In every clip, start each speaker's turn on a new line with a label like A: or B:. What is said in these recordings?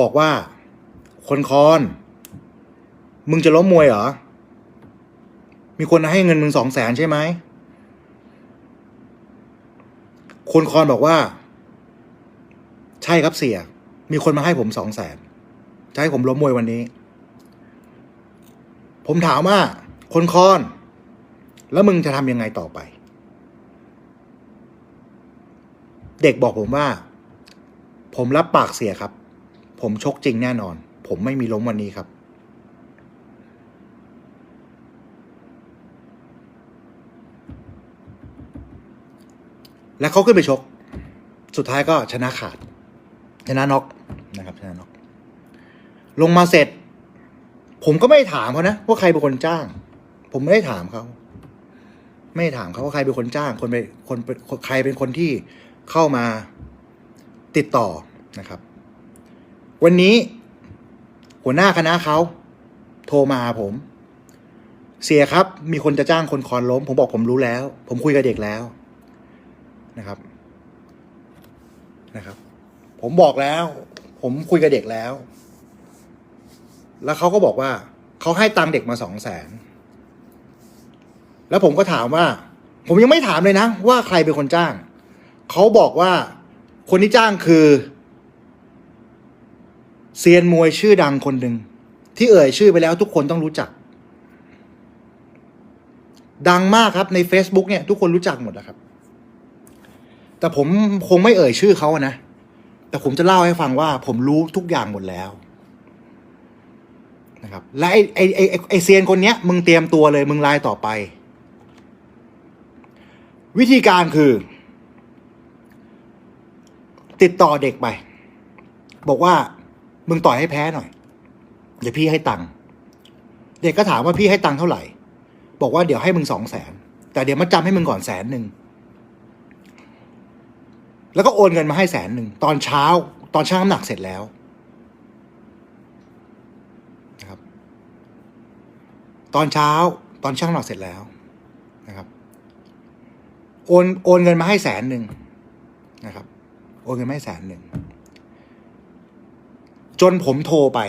A: บอกว่า คนคอน มึงจะล้มมวยเหรอ มีคนให้เงินมึงสองแสนใช่ไหม คนคอนบอกว่า ใช่ครับเสีย มีคนมาให้ผมสองแสนจะให้ผมล้มมวยวันนี้ ผมถามว่า คนคอน แล้วมึงจะทำยังไงต่อไป เด็กบอกผมว่า ผมรับปากเสียครับ ผมชกจริงแน่นอน ผมไม่มีล้มวันนี้ครับ แล้วเขาขึ้นไปชก สุดท้ายก็ชนะขาด ชนะน็อกนะครับชนะน็อกลงมาเสร็จ ผมก็ไม่ถามเขานะว่าใครเป็นคนจ้าง ผมไม่ได้ถามเขาไม่ถามเขาว่าใครเป็นคนจ้าง คนไปคนเป็นใครเป็นคนที่เข้ามาติดต่อนะครับ วันนี้หัวหน้าคณะเขาโทรมาหาผม เสียครับ มีคนจะจ้างคนคอนล้ม ผมบอกผมรู้แล้ว ผมคุยกับเด็กแล้วนะครับนะครับ ผมบอกแล้ว ผมคุยกับเด็กแล้ว แล้วเขาก็บอกว่าเขาให้ตังค์เด็กมาสองแสนแล้วผมก็ถามว่า ผมยังไม่ถามเลยนะ ว่าใครเป็นคนจ้าง เขาบอกว่าคนที่จ้างคือ เซียนมวยชื่อดังคนหนึ่งที่เอ่ยชื่อไปแล้วทุกคนต้องรู้จัก ดังมากครับใน Facebook เนี่ย ทุกคนรู้จักหมดแล้วครับ แต่ผมคงไม่เอ่ยชื่อเขาอะนะ แต่ผมจะเล่าให้ฟังว่า ผมรู้ทุกอย่างหมดแล้วนะครับ และไอไอไอไอ้ไอเซียนคนเนี้ย มึงเตรียมตัวเลย มึงไลน์ต่อไป วิธีการคือ ติดต่อเด็กไป บอกว่า มึงต่อยให้แพ้หน่อย เดี๋ยวพี่ให้ตังค์เด็กก็ถามว่าพี่ให้ตังค์เท่าไหร่ บอกว่าเดี๋ยวให้มึงสองแสนแต่เดี๋ยวมาจำให้มึงก่อนแสนหนึ่งแล้วก็โอนเงินมาให้แสนหนึ่งตอนเช้า ตอนชั่งน้ำหนักเสร็จแล้วนะครับ ตอนเช้าตอนชั่งน้ำหนักเสร็จแล้วนะครับ โอนโอนเงินมาให้แสนหนึ่งนะครับ โอนเงินมาให้แสนหนึ่ง จนผมโทรไป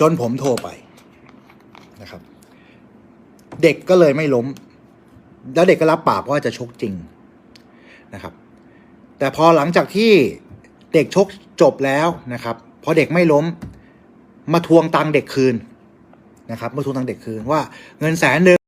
A: จนผมโทรไปนะครับ เด็กก็เลยไม่ล้ม แล้วเด็กก็รับปากว่าจะชกจริงนะครับ แต่พอหลังจากที่เด็กชกจบแล้วนะครับ พอเด็กไม่ล้ม มาทวงตังค์เด็กคืนนะครับ มาทวงตังค์เด็กคืนว่าเงินแสนหนึ่ง